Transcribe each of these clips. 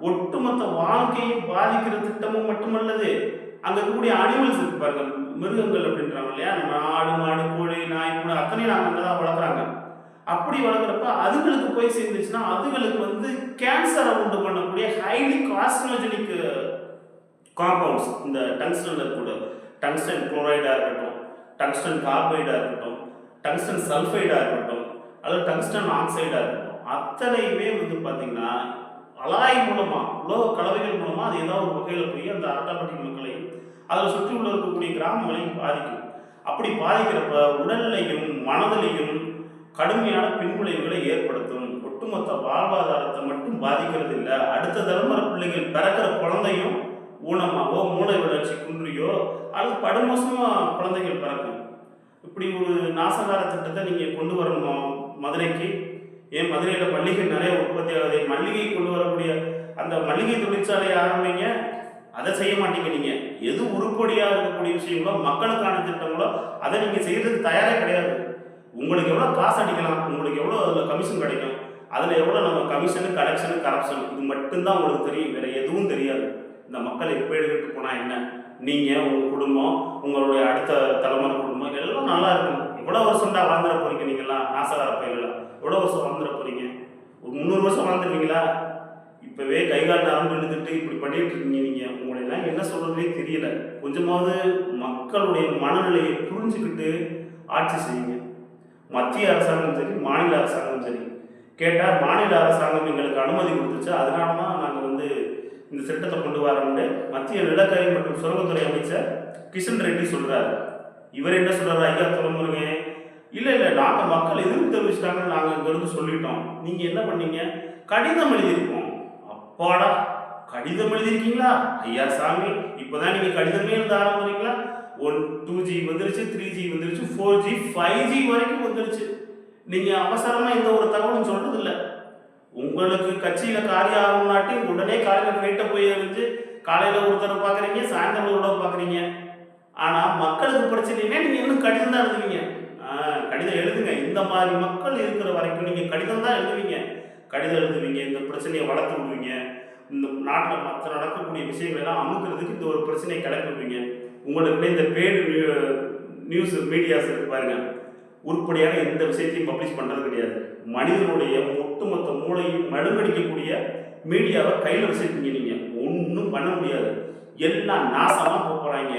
ஒட்டுமொத்த வாழ்க்கையை பாதிக்கிற திட்டமும் மட்டுமல்லது அங்கே இருக்கக்கூடிய அனிமல்ஸ் இருக்கு பாருங்க மிருகங்கள் அப்படின்றாங்க இல்லையா? நம்ம ஆடு மாடு கோழி நாய் கூட அத்தனையும் நாங்கள் அங்கே தான் வளர்க்குறாங்க. அப்படி வளர்க்குறப்ப அதுகளுக்கு போய் சேர்ந்துச்சுன்னா அதுகளுக்கு வந்து கேன்சரை உண்டு பண்ணக்கூடிய ஹைலி காஸ்ட்ரோஜெனிக் காம்பவுண்ட்ஸ் இந்த டங்ஸ்டன் இருக்கக்கூடிய டங்ஸ்டன் குளோரைடாக இருக்கட்டும் டங்ஸ்டன் கார்பைடாக இருக்கட்டும் டங்ஸ்டன் சல்ஃபைடாக இருக்கட்டும் அல்லது டங்ஸ்டன் ஆக்சைடாக இருக்கட்டும் அத்தனையுமே வந்து பார்த்திங்கன்னா அலாய் மூலமாக உலோக கலவைகள் மூலமாக அது ஏதாவது ஒரு வகையில் போய் அந்த அரட்டாப்பட்டி மக்களையும் அதில் சுற்றி உள்ள இருக்கக்கூடிய கிராமங்களையும் பாதிக்கும். அப்படி பாதிக்கிறப்ப உடல்லையும் மனதிலையும் கடுமையான பின்விளைவுகளை ஏற்படுத்தும். ஒட்டுமொத்த வாழ்வாதாரத்தை மட்டும் பாதிக்கிறது இல்லை அடுத்த தலைமுறை பிள்ளைகள் பிறக்கிற குழந்தையும் ஊனமாவோ மூளை வளர்ச்சி குன்றியோ அல்லது படுமோசமாக குழந்தைகள் பிறக்கும். இப்படி ஒரு நாசகார திட்டத்தை நீங்கள் கொண்டு வரணும் மதுரைக்கு. ஏன் மதுரையில் மல்லிகை நிறைய உற்பத்தி ஆகுது? மல்லிகை கொண்டு வரக்கூடிய அந்த மல்லிகை தொழிற்சாலையை ஆரம்பிங்க. அதை செய்ய மாட்டீங்க நீங்கள் எது உருப்படியாக இருக்கக்கூடிய விஷயங்களோ மக்களுக்கான திட்டங்களோ அதை நீங்கள் செய்கிறதுக்கு தயாரே கிடையாது. உங்களுக்கு எவ்வளோ காசு அடிக்கலாம்? உங்களுக்கு எவ்வளோ அதில் கமிஷன் கிடைக்கும்? அதில் எவ்வளோ நம்ம கமிஷனு கலெக்ஷனு கரப்ஷன் இது மட்டும்தான் உங்களுக்கு தெரியும். வேறு எதுவும் தெரியாது. இந்த மக்கள் எப்போ எடுத்துட்டு போனால் என்ன? நீங்கள் உங்கள் குடும்பம் உங்களுடைய அடுத்த தலைமுறை குடும்பம் எல்லாம் நல்லா இருக்கும். எவ்வளோ வருஷம்டா வாழ்ந்துட போறீங்க நீங்களா நாசகார பயிரெல்லாம் இவ்வளோ வருஷம் வாழ்ந்துட போறீங்க? ஒரு முந்நூறு வருஷம் வாழ்ந்துருவீங்களா? இப்போவே கை கால் நரம்பு இழுத்துட்டு இப்படி பண்ணிட்டு இருக்கீங்க நீங்கள் உங்களெல்லாம் என்ன சொல்கிறதே தெரியல. கொஞ்சமாவது மக்களுடைய மனநிலையை புரிஞ்சுக்கிட்டு ஆட்சி செய்யுங்க. மத்திய அரசாங்கம் சரி மாநில அரசாங்கம் சரி. கேட்டால் மாநில அரசாங்கம் எங்களுக்கு அனுமதி கொடுத்துச்சு. அதனால தான் நாங்கள் வந்து இந்த திட்டத்தை கொண்டு வரோம்னு மத்திய நிலக்கரி மற்றும் சுரங்கத்துறை அமைச்சர் கிஷன் ரெட்டி சொல்கிறாரு இவர் என்ன சொல்றாரு? ஐயா துறைமுருங்க இல்லை இல்லை நாங்கள் மக்கள் எதிர்ப்பு தெரிவிச்சிட்டாங்க நாங்கள் இங்கேருந்து சொல்லிட்டோம். நீங்கள் என்ன பண்ணீங்க? கடிதம் எழுதியிருக்கோம். அப்பாடா கடிதம் எழுதியிருக்கீங்களா? ஐயா சாமி இப்போதான் நீங்கள் கடிதமே எழுத ஆரம்பிக்கிறீங்களா? ஒன் டூ ஜி வந்துருச்சு த்ரீ ஜி வந்துருச்சு ஃபோர் ஜி ஃபைவ் ஜி வரைக்கும் வந்துருச்சு. நீங்கள் அவசரமாக எந்த ஒரு தகவலும் சொல்கிறது இல்லை உங்களுக்கு கட்சியில் காரியம் ஆகும்னாட்டி உடனே காலையில் ஃப்ளைட்டை போய் எழுந்து காலையில் ஒருத்தரை பார்க்குறீங்க சாயந்தரம் ஒரு பார்க்குறீங்க ஆனால் மக்களுக்கு பிரச்சனைனா நீங்கள் இன்னும் கடிதம் தான் எழுதுவீங்க. ஆ, கடிதம் எழுதுங்க. இந்த மாதிரி மக்கள் இருக்கிற வரைக்கும் நீங்கள் கடிதம் தான் எழுதுவீங்க. கடிதம் எழுதுவீங்க இந்த பிரச்சனையை வளர்த்து விடுவீங்க. இந்த நாட்டில் மற்ற நடக்கக்கூடிய விஷயங்கள் எல்லாம் அமுக்கிறதுக்கு இந்த ஒரு பிரச்சனையை கிளப்பிடுவீங்க உங்களுக்கு இந்த பேடு நியூஸ் மீடியாஸ் இருக்கு பாருங்க. உருப்படியான எந்த விஷயத்தையும் பப்ளிஷ் பண்ணுறது கிடையாது. மனிதனுடைய ஒட்டுமொத்த மூளையும் மழுங்கடிக்கக்கூடிய மீடியாவை கையில் வச்சுருக்கீங்க நீங்கள் ஒன்றும் பண்ண முடியாது. எல்லாம் நாசமாக போகிறாங்க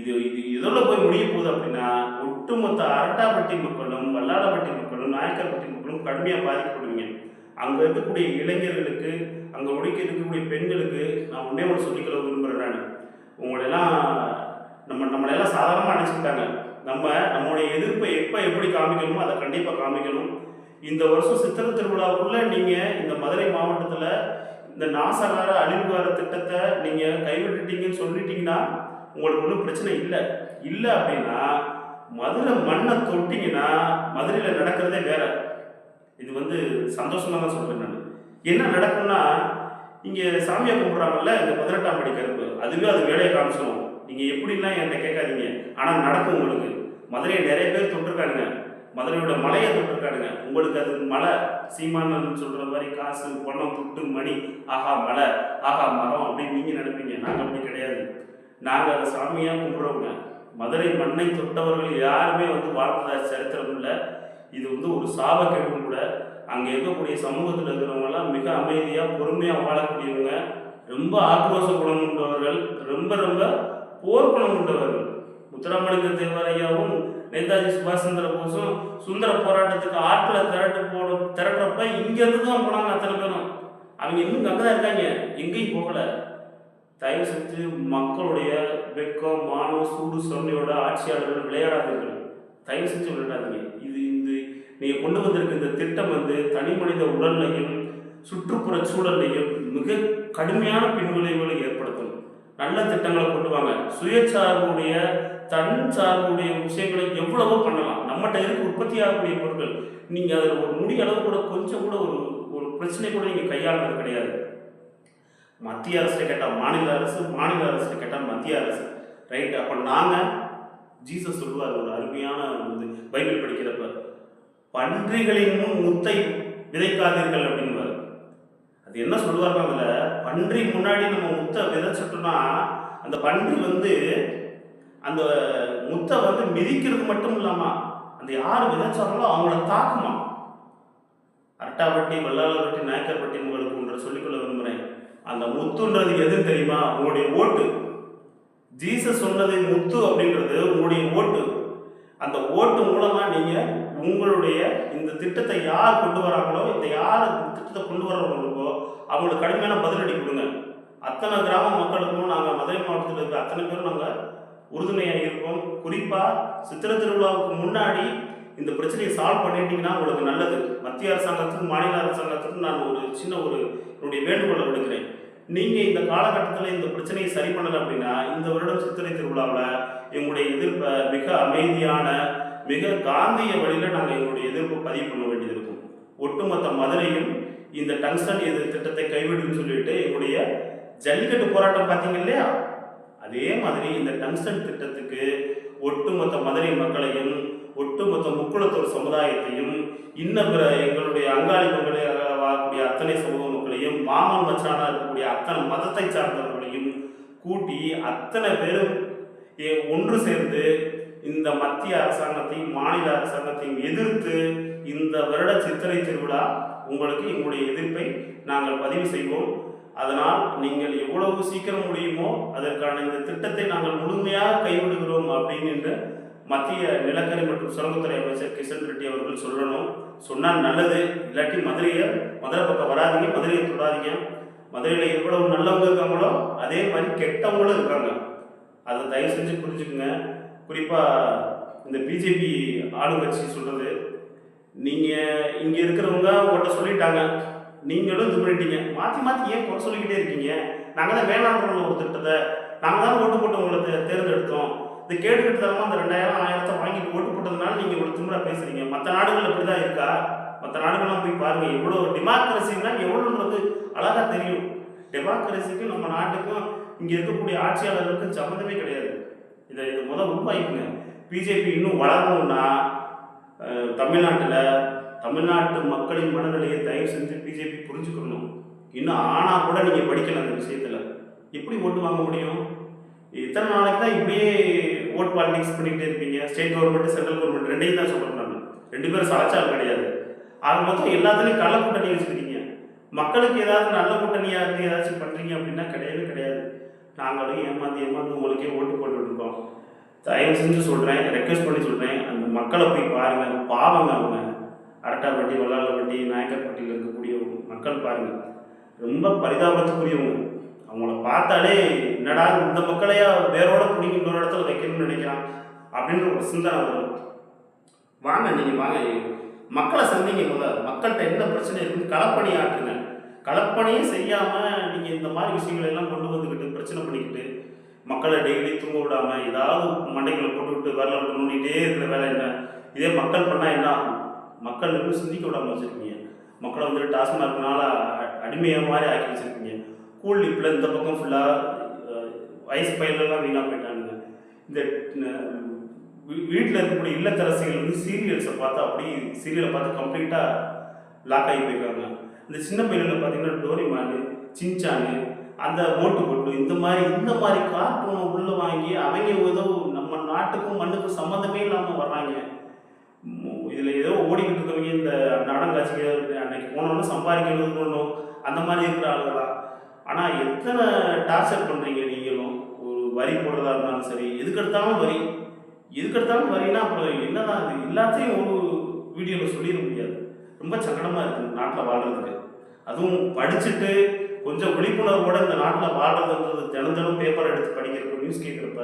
இது இது இதோட போய் முடிய போகுது அப்படின்னா ஒட்டுமொத்த அரட்டாப்பட்டி மக்களும் வல்லாளப்பட்டி மக்களும் நாயக்கர்பட்டி மக்களும் கடுமையாக பாதிக்கப்படுவீங்க. அங்கே இருக்கக்கூடிய இளைஞர்களுக்கு அங்கே உடைக்க இருக்கக்கூடிய பெண்களுக்கு நான் ஒன்றே ஒன்று சொல்லிக்கிற விரும்புகிறேன் நான். உங்களெல்லாம் நம்ம நம்மளையெல்லாம் சாதாரணமாக நினச்சிக்கிட்டாங்க. நம்ம நம்மளுடைய எதிர்ப்பை எப்போ எப்படி காமிக்கணுமோ அதை கண்டிப்பாக காமிக்கணும். இந்த வருஷம் சித்திர திருவிழாவுக்குள்ள நீங்கள் இந்த மதுரை மாவட்டத்தில் இந்த நாசகார அழிவுகார திட்டத்தை நீங்கள் கைவிட்டுட்டீங்கன்னு சொல்லிட்டீங்கன்னா உங்களுக்கு ஒன்றும் பிரச்சனை இல்லை. இல்லை அப்படின்னா மதுரை மண்ணை தொட்டிங்கன்னா மதுரையில் நடக்கிறதே வேற. இது வந்து சந்தோஷமாக தான் சொல்கிறேன் நான். என்ன நடக்கும்னா இங்கே சாமியை கும்பிட்றாங்கல்ல இந்த பதினெட்டாம் படி கருப்பு அதுவே அது வேலையை காமிச்சிடும் நீங்கள் எப்படிலாம் என்கிட்ட கேட்காதீங்க. ஆனால் நடக்கும் உங்களுக்கு. மதுரையை நிறைய பேர் தொட்டிருக்கானுங்க. மதுரையோட மலையை தொட்டிருக்கானுங்க. உங்களுக்கு அது மலை சீமானன்னு சொல்கிற மாதிரி காசு பணம் துட்டு மணி ஆஹா மலை ஆஹா மரம் அப்படின்னு நீங்கள் நினைப்பீங்க. நாங்கள் அப்படி கிடையாது. நாங்கள் அதை சாமியாக கும்பிட்றவங்க மதுரை மண்ணை தொட்டவர்கள் யாருமே வந்து வாழ்ந்ததா சரித்திரம் இல்லை. இது வந்து ஒரு சாபக்கேடும் கூட. அங்கே இருக்கக்கூடிய சமூகத்தில் இருக்கிறவங்கலாம் மிக அமைதியாக பொறுமையாக வாழக்கூடியவங்க. ரொம்ப ஆக்ரோஷ குணம் கொண்டவர்கள். ரொம்ப ரொம்ப போர் கொண்டவர்கள். முத்துராமலிங்க தேவரையாவும் நேதாஜி சுபாஷ் சந்திர போஸும் சுந்தர போராட்டத்துக்கு ஆட்களை திரட்டு போட திரட்டுறப்ப இங்கேருந்து தான் போனாங்க அத்தனை பேரும். அவங்க இன்னும் அங்கே தான் இருக்காங்க. எங்கேயும் போகலை. தயவு செஞ்சு மக்களுடைய வெக்கம் மானம் சூடு சொன்னையோட ஆட்சியாளர்கள் விளையாடாதீர்கள். தயவு செஞ்சு விளையாடாதீங்க. இது இந்த நீங்கள் கொண்டு வந்திருக்க இந்த திட்டம் வந்து தனி மனித உடல்லையும் சுற்றுப்புற சூழலையும் மிக கடுமையான பின்விளைவுகளை ஏற்படுத்தும். நல்ல திட்டங்களை கொண்டு வாங்க. சுயசார்புடைய தன் சார்புடைய விஷயங்களை எவ்வளவோ பண்ணலாம். நம்மகிட்ட இருக்கு உற்பத்தி ஆகக்கூடிய பொருட்கள். நீங்கள் அதில் ஒரு முடி அளவு கூட கொஞ்சம் கூட ஒரு ஒரு பிரச்சனை கூட நீங்கள் கையாளுறது கிடையாது. மத்திய அரசு கேட்டால் மாநில அரசு மாநில அரசு கேட்டால் மத்திய அரசு. ரைட் அப்போ நாங்கள் ஜீசஸ் சொல்லுவார் ஒரு அருமையான வந்து பைபிள் படிக்கிறப்ப. பன்றிகளின் முன் முத்தை விதைக்காதீர்கள் அப்படின்வார் அது என்ன சொல்லுவாங்க அதுல பன்றி முன்னாடி நம்ம முத்தை விதைச்சிட்டோம்னா அந்த பன்றி வந்து அந்த முத்தை வந்து மிதிக்கிறது மட்டும் இல்லாம அந்த யார் விதைச்சாங்களோ அவங்கள தாக்குமா? அரட்டாப்பட்டி வல்லாளப்பட்டி நாயக்கர்பட்டி உங்களுக்கு ஒன்று சொல்லிக்கொள்ள விரும்புகிறேன். அந்த முத்துன்றது எது தெரியுமா? உங்களுடைய ஓட்டு. ஜீசஸ் சொன்னது முத்து அப்படின்றது உங்களுடைய ஓட்டு. அந்த ஓட்டு மூலமாக நீங்கள் உங்களுடைய இந்த திட்டத்தை யார் கொண்டு வராங்களோ இந்த யார் திட்டத்தை கொண்டு வர்றவங்களுக்கோ அவங்களுக்கு கடுமையான பதிலடி கொடுங்க. அத்தனை கிராம மக்களுக்கும் நாங்கள் மதுரை மாவட்டத்தில் இருக்கிற அத்தனை பேரும் நாங்கள் உறுதுணையாக இருக்கோம். குறிப்பாக சித்திர திருவிழாவுக்கு முன்னாடி இந்த பிரச்சனையை சால்வ் பண்ணிட்டீங்கன்னா உங்களுக்கு நல்லது. மத்திய அரசாங்கத்துக்கும் மாநில அரசாங்கத்துக்கும் நான் ஒரு சின்ன ஒரு என்னுடைய வேண்டுகோளை விடுக்கிறேன். நீங்கள் இந்த காலகட்டத்தில் இந்த பிரச்சனையை சரி பண்ணலை அப்படின்னா இந்த வருடம் சித்திரை திருவிழாவில் எங்களுடைய எதிர்ப்பை மிக அமைதியான மிக காந்திய வழியில் நாங்கள் எங்களுடைய எதிர்ப்பை பதிவு பண்ண வேண்டியது இருக்கும். ஒட்டுமொத்த மதுரையும் இந்த டங்ஸ்டன் எதிர் திட்டத்தை கைவிடுன்னு சொல்லிட்டு எங்களுடைய ஜல்லிக்கட்டு போராட்டம் பார்த்தீங்க இல்லையா? அதே மாதிரி இந்த டங்ஸ்டன் திட்டத்துக்கு ஒட்டுமொத்த மதுரை மக்களையும் ஒட்டுமொத்த முக்குளத்தூர் சமுதாயத்தையும் இன்ன பிற எங்களுடைய அங்காளி மகளிராக வாழக்கூடிய அத்தனை சமூக மக்களையும் மாமன் மச்சானா இருக்கக்கூடிய அத்தனை மதத்தை சார்ந்தவர்களையும் கூட்டி அத்தனை பேரும் ஒன்று சேர்ந்து இந்த மத்திய அரசாங்கத்தையும் மாநில அரசாங்கத்தையும் எதிர்த்து இந்த வருட சித்திரை திருவிழா உங்களுக்கு எங்களுடைய எதிர்ப்பை நாங்கள் பதிவு செய்வோம். அதனால் நீங்கள் எவ்வளவு சீக்கிரம் முடியுமோ அதற்கான இந்த திட்டத்தை நாங்கள் முழுமையாக கைவிடுகிறோம் அப்படின்னு என்று மத்திய நிலக்கரி மற்றும் சுரங்கத்துறை அமைச்சர் கிஷன் ரெட்டி அவர்கள் சொல்லணும். சொன்னால் நல்லது இல்லாட்டி மதுரையை மதுரை பக்கம் வராதீங்க மதுரையை தொடாதீங்க. மதுரையில் எவ்வளவு நல்லவங்க இருக்காங்களோ அதே மாதிரி கெட்டவங்களும் இருக்காங்க. அதை தயவு செஞ்சு புரிஞ்சுக்குங்க. குறிப்பாக இந்த பிஜேபி ஆளுங்கட்சி சொல்கிறது நீங்கள் இங்கே இருக்கிறவங்க உங்கள்கிட்ட சொல்லிட்டாங்க. நீங்களும் இது பண்ணிட்டீங்க. மாற்றி மாற்றி ஏன் குறை சொல்லிக்கிட்டே இருக்கீங்க? நாங்கள் தான் வேளாண் ஒரு திட்டத்தை நாங்கள் தான் ஓட்டு போட்டு உங்களை தேர்ந்தெடுத்தோம். இந்த கேட்டுக்கிட்டு தரமா அந்த ரெண்டாயிரம் ஆயிரத்தை வாங்கிட்டு ஓட்டு போட்டதுனால நீங்கள் இவ்வளோ திமிரா பேசுறீங்க. மற்ற நாடுகள் இப்படி தான் இருக்கா? மற்ற நாடுகள்லாம் போய் பாருங்க எவ்வளோ டெமோக்ரஸின்னா எவ்வளோன்றது அழகாக தெரியும். டெமோக்ரஸிக்கும் நம்ம நாட்டுக்கும் இங்கே இருக்கக்கூடிய ஆட்சியாளர்களுக்கும் சம்மந்தமே கிடையாது. இதை இது முதல் உருவாக்கிங்க பிஜேபி இன்னும் வளரணும்னா தமிழ்நாட்டில் தமிழ்நாட்டு மக்களின் மனநிலையை தயவு செஞ்சு பிஜேபி புரிஞ்சுக்கணும். இன்னும் ஆனால் கூட நீங்கள் படிக்கல அந்த விஷயத்தில். எப்படி ஓட்டு வாங்க முடியும்? இத்தனை நாளைக்கு தான் இப்படியே ஓட் பாலிடிக்ஸ் பண்ணிக்கிட்டே இருப்பீங்க. ஸ்டேட் கவர்மெண்ட் சென்ட்ரல் கவர்மெண்ட் ரெண்டையும் தான் சொல்றேன் நான் ரெண்டு பேரும் சாட்சால் கிடையாது. ஆக மொத்தம் எல்லாத்துலேயும் கள்ள கூட்டணி வச்சுருக்கீங்க மக்களுக்கு ஏதாவது நல்ல கூட்டணியாக இருந்து ஏதாச்சும் பண்ணுறீங்க அப்படின்னா கிடையவே கிடையாது. நாங்களும் ஏமாந்து ஏமாந்து உங்களுக்கே ஓட்டு போட்டுட்டு தயவு செஞ்சு சொல்கிறேன் ரெக்வஸ்ட் பண்ணி சொல்கிறேன் அந்த மக்களை போய் பாருங்கள் பாவங்க அவங்க. அரட்டாப்பட்டி வல்லாளப்பட்டி நாயக்கர்பட்டியில் இருக்கக்கூடிய மக்கள் பாருங்கள் ரொம்ப பரிதாபத்துக்குரியவங்க. அவங்கள பார்த்தாலே என்னடா இந்த மக்களையா வேரோட பிடிக்கும் இன்னொரு இடத்துல வைக்கணும்னு நினைக்கிறான் அப்படின்ற ஒரு சிந்தனை வரும். வாங்க நீங்கள் வாங்க. மக்களை சந்திங்க முதல்ல மக்கள்கிட்ட என்ன பிரச்சனை இருக்குன்னு களப்பணி ஆட்டுங்க களப்பணியும் செய்யாமல் நீங்கள் இந்த மாதிரி விஷயங்கள் எல்லாம் கொண்டு வந்துக்கிட்டு பிரச்சனை பண்ணிக்கிட்டு மக்களை டெய்லி தூங்க விடாமல் ஏதாவது மண்டைகளை போட்டுவிட்டு வரல விட்டு நோண்டிகிட்டே இருக்கிற வேலை என்ன? இதே மக்கள் பண்ணால் என்ன ஆகும்? மக்கள் இன்னும் சிந்திக்க விடாமல் வச்சுருக்கீங்க. மக்களை வந்துட்டு டாஸ்மார்க்னால அ- அடிமையாக மாதிரி ஆக்கி வச்சுருக்கீங்க. கூல் டிப்பில் இந்த பக்கம் ஃபுல்லாக வயசு பயிலெல்லாம் வீணாக போயிட்டானுங்க. இந்த வீட்டில் இருக்கக்கூடிய இல்லத்தரசிகள் வந்து சீரியல்ஸை பார்த்து அப்படி சீரியலை பார்த்து கம்ப்ளீட்டாக லாக் ஆகி போயிருக்காங்க இந்த சின்ன பையனில் பார்த்தீங்கன்னா டோரிமானு சின்சானு அந்த ஓட்டு பொட்டு இந்த மாதிரி இந்த மாதிரி கார்ட்டூனை உள்ளே வாங்கி அவங்க ஏதோ நம்ம நாட்டுக்கும் மண்ணுக்கும் சம்மந்தமே இல்லாமல் வர்றாங்க. இதில் ஏதோ ஓடிக்கிட்டு இருக்கவங்க இந்த நாடங்காட்சிக்கு அன்னைக்கு போனோம்னா சம்பாதிக்கணும் போகணும் அந்த மாதிரி இருக்கிற ஆளுங்களா ஆனால் எத்தனை டார்ச்சர் பண்ணுறீங்க நீங்களும்? ஒரு வரி போடுறதா இருந்தாலும் சரி எதுக்கு எடுத்தாலும் வரி. எதுக்கு எடுத்தாலும் வரினா அப்புறம் என்னதான் அது? எல்லாத்தையும் ஒரு வீடியோவில் சொல்லிட முடியாது. ரொம்ப சங்கடமாக இருக்குது நாட்டில் வாழ்கிறதுக்கு அதுவும் படிச்சுட்டு கொஞ்சம் விழிப்புணர்வோட இந்த நாட்டில் வாழ்கிறதுன்றது தினம் தினம் பேப்பர் எடுத்து படிக்கிறப்ப நியூஸ் கேட்குறப்ப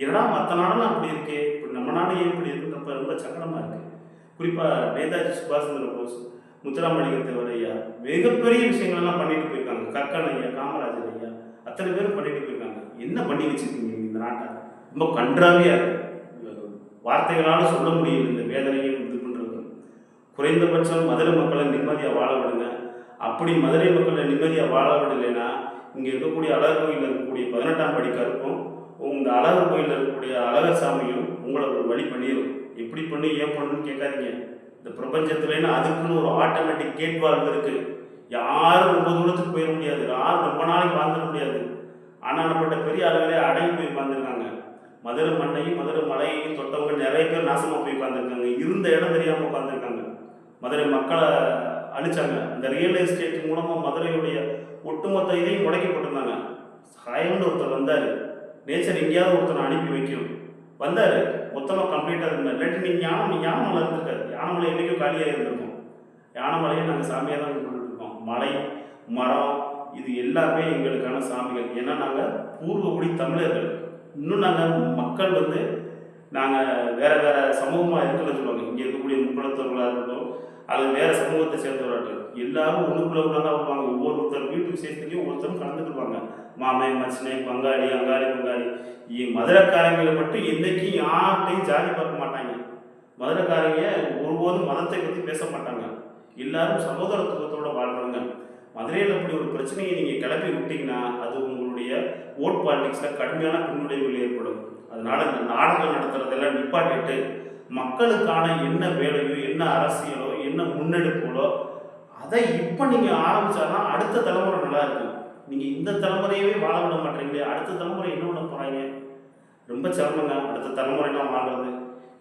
என்னடா மற்ற நாடெல்லாம் அப்படி இருக்கே? இப்போ நம்ம நாடு ஏன் இப்படி இருக்குன்றப்ப ரொம்ப சங்கடமாக இருக்குது குறிப்பாக நேதாஜி சுபாஷ் சந்திர போஸ் முத்துராமலிங்க தேவர் ஐயா மிகப்பெரிய விஷயங்கள்லாம் பண்ணிட்டு போயிருக்காங்க. கக்கன் ஐயா காமராஜர் ஐயா அத்தனை பேரும் பண்ணிட்டு போயிருக்காங்க. என்ன பண்ணி வச்சிருக்கீங்க இந்த நாட்டை? ரொம்ப கன்றாவியாக இருக்கு. வார்த்தைகளால் சொல்ல முடியல இந்த வேதனையும் இது பண்ணுறது குறைந்தபட்சம் மதுரை மக்களை நிம்மதியாக வாழ விடுங்க. அப்படி மதுரை மக்களை நிம்மதியாக வாழ விடலைன்னா இங்கே இருக்கக்கூடிய அழகர் கோயிலில் இருக்கக்கூடிய பதினெட்டாம் படி கருப்பும் இந்த அழகர் கோயிலில் இருக்கக்கூடிய அழகர் சாமியும் உங்களை ஒரு வழி பண்ணிடும் எப்படி பண்ணி ஏன் பண்ணணும்னு கேட்காதீங்க. இந்த பிரபஞ்சத்துலேன்னு அதுக்குன்னு ஒரு ஆட்டோமேட்டிக் கேட் வால்வ் இருக்குது யாரும் ரொம்ப தூரத்துக்கு போயிட முடியாது. யாரும் ரொம்ப நாளைக்கு வாழ்ந்துட முடியாது. ஆனானப்பட்ட பெரிய ஆளுகளே அடங்கி போய் உட்காந்துருக்காங்க மதுரை மண்ணையும் மதுரை மலையையும் தொட்டவங்க நிறைய பேர் நாசமாக போய் உட்காந்துருக்காங்க இருந்த இடம் தெரியாமல் உட்காந்துருக்காங்க மதுரை மக்களை அழிச்சாங்க. இந்த ரியல் எஸ்டேட் மூலமாக மதுரையுடைய ஒட்டுமொத்த இதையும் முடக்கி போட்டிருந்தாங்க. சாயம்னு ஒருத்தர் வந்தார். நேச்சர் எங்கேயாவது ஒருத்தனை அனுப்பி வைக்கும். வந்தார். மொத்தமாக கம்ப்ளீட்டாக இருந்தார். இல்லாட்டி நீங்கள் ஞானம் ஞானம் இருந்திருக்காரு. யானமலை என்றைக்கும் காலியாக இருந்திருக்கும். யானமலையை நாங்கள் சாமியாக தான் கும்பிட்டுட்டு இருக்கோம் மலை மரம் இது எல்லாமே எங்களுக்கான சாமிகள். ஏன்னா நாங்கள் பூர்வகுடி தமிழர்கள். இன்னும் நாங்கள் மக்கள் வந்து நாங்கள் வேறு வேறு சமூகமாக இருக்கலன்னு சொல்லுவாங்க. இங்கே இருக்கக்கூடிய முக்குளத்தவர்களாக இருக்கட்டும் அது வேறு சமூகத்தை சேர்ந்தவராக எல்லாரும் எல்லாரும் ஒன்றுக்குள்ள தான் வருவாங்க. ஒவ்வொருத்தர் வீட்டு விசேஷத்துலையும் ஒவ்வொருத்தரும் கலந்துக்குவாங்க மாமே மச்சினை பங்காளி அங்காளி பங்காளி. இ- மதுரைக்காரங்களை மட்டும் என்றைக்கும் யார்கிட்டையும் ஜாதி பார்க்க மாட்டாங்க. மதுரைக்காரங்க ஒருபோதும் மதத்தை பற்றி பேச மாட்டாங்க எல்லாரும் சகோதரத்துவத்தோடு வாழ்கிறாங்க மதுரையில் இப்படி ஒரு பிரச்சனையை நீங்கள் கிளப்பி விட்டீங்கன்னா அது உங்களுடைய ஓட் பாலிடிக்ஸில் கடுமையான பின்விளைவுகள் ஏற்படும். அதனால இந்த நாடகம் நடத்துறதெல்லாம் நிப்பாட்டிட்டு மக்களுக்கான என்ன வேலையோ என்ன அரசியலோ என்ன முன்னெடுப்புகளோ அதை இப்போ நீங்கள் ஆரம்பித்தாதான் அடுத்த தலைமுறை நல்லா இருக்கும். நீங்கள் இந்த தலைமுறையவே வாழ விட மாட்டீங்களே அடுத்த தலைமுறை என்ன பண்ண போகிறாங்க ரொம்ப சிரமங்க. அடுத்த தலைமுறைலாம் வாழ்றது.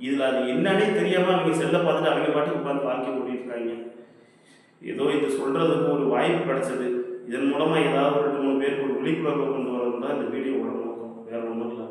இதில் அது என்னன்னே தெரியாமல் அவங்க செல்லை பார்த்துட்டு அவங்க பாட்டுக்கு உட்காந்து வாழ்க்கை ஓடிட்டுருக்காங்க ஏதோ இது சொல்கிறதுக்கு ஒரு வாய்ப்பு கிடச்சிது. இதன் மூலமாக ஏதாவது ஒரு ரெண்டு மூணு பேருக்கு ஒரு விழிப்புணர்வு கொண்டு வரது தான் இந்த வீடியோவோட நோக்கம். வேற ஒன்றும் இல்லை.